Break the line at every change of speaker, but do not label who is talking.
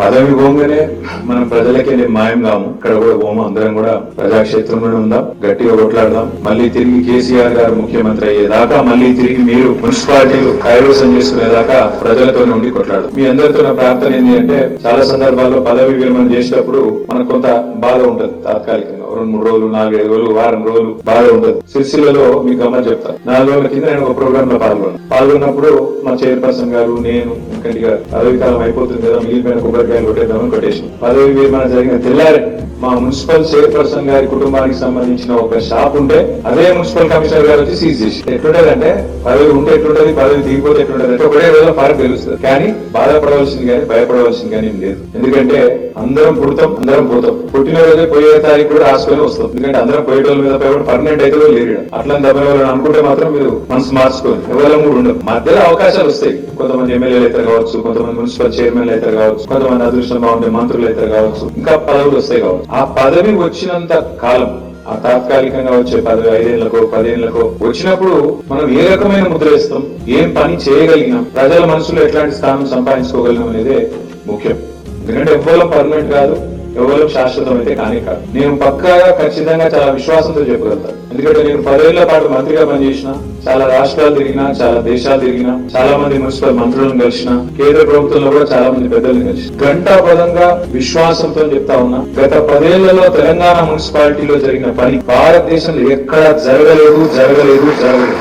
పదవి పోగానే మనం ప్రజలకి వెళ్ళి మాయం కాము. ఇక్కడ కూడా పోము. అందరం కూడా ప్రజాక్షేత్రంలోనే ఉందాం. గట్టిగా కొట్లాడదాం. మళ్ళీ తిరిగి కేసీఆర్ గారు ముఖ్యమంత్రి అయ్యేదాకా మళ్ళీ తిరిగి మీరు మున్సిపాలిటీలు కైవసం చేసుకునేదాకా ప్రజలతో ఉండి కొట్లాడదాం. మీ అందరితో నా ప్రార్థన ఏంటి అంటే చాలా సందర్భాల్లో పదవి విరమణ చేసేటప్పుడు మనకు కొంత బాధ ఉంటది తాత్కాలికంగా. రెండు మూడు రోజులు నాలుగైదు రోజులు వారం రోజులు బాధ ఉంటది. సిరిసిల్లలో మీకు గమని చెప్తాను నాలుగు రోజుల కింద నేను ఒక ప్రోగ్రామ్లో పాల్గొన్నాను పాల్గొన్నప్పుడు మా చైర్పర్సన్ గారు నేను వెంకటి గారు పదవి కాలం అయిపోతుంది కదా మిగిలిపోయిన కొట్టేద్దాం కొట్టేద్దామని కొట్టేసి. పదవి విరమణ జరిగిన తెల్లారే మా మున్సిపల్ చైర్పర్సన్ గారి కుటుంబానికి సంబంధించిన ఒక షాప్ ఉంటే అదే మున్సిపల్ కమిషనర్ గారు వచ్చి సీజ్ చేసి. ఎట్లుంటదంటే పదవి ఉంటే ఎట్లుంటది పదవి దిగిపోతే ఎట్లుంటది అంటే ఒకటే రోజు ఫరక్ తెలుస్తుంది. కానీ బాధపడవలసింది కానీ భయపడవలసింది కానీ ఏం లేదు. ఎందుకంటే అందరం పుడతాం అందరం పోతాం. పుట్టిన రోజే పోయే తారీఖు కూడా రాసుకొని వస్తాం. ఎందుకంటే అందరం పోయేటోళ్ళ మీద పోయి పర్మనెంట్ అయితే లేరు అట్లా దెబ్బలు అనుకుంటే మాత్రం మీరు మనసు మార్చుకోండి. ఎవరు కూడా ఉండదు మధ్యలో అవకాశాలు వస్తాయి. కొంతమంది ఎమ్మెల్యేలు అయితే కావచ్చు కొంతమంది మున్సిపల్ చైర్మన్లు అయితే కావచ్చు కొంతమంది అదృష్టం బాగుంటే మంత్రులు అయితే కావచ్చు ఇంకా పదవులు వస్తాయి కావచ్చు. ఆ పదవి వచ్చినంత కాలం ఆ తాత్కాలికంగా వచ్చే పదవి ఐదేళ్ళకో పదేళ్ళకో వచ్చినప్పుడు మనం ఏ రకమైన ముద్ర వేస్తాం ఏం పని చేయగలిగినాం ప్రజల మనసులో ఎట్లాంటి స్థానం సంపాదించుకోగలిగినాం అనేది ముఖ్యం. ఎందుకంటే ఎవ్వరం పర్మనెంట్ కాదు ఎవరు శాశ్వతం అయితే కానీ కాదు. నేను పక్కాగా ఖచ్చితంగా చాలా విశ్వాసంతో చెప్పగలుగుతాను ఎందుకంటే నేను పదేళ్ళ పాటు మంత్రిగా పనిచేసిన చాలా రాష్ట్రాలు తిరిగినా చాలా దేశాలు తిరిగినా చాలా మంది మున్సిపల్ మంత్రులను కలిసిన కేంద్ర ప్రభుత్వంలో కూడా చాలా మంది పెద్దలను కలిసి గంటా పదంగా విశ్వాసంతో చెప్తా ఉన్నా గత పదేళ్ళలో తెలంగాణ మున్సిపాలిటీలో జరిగిన పని భారతదేశంలో ఎక్కడా జరగలేదు జరగలేదు జరగలేదు.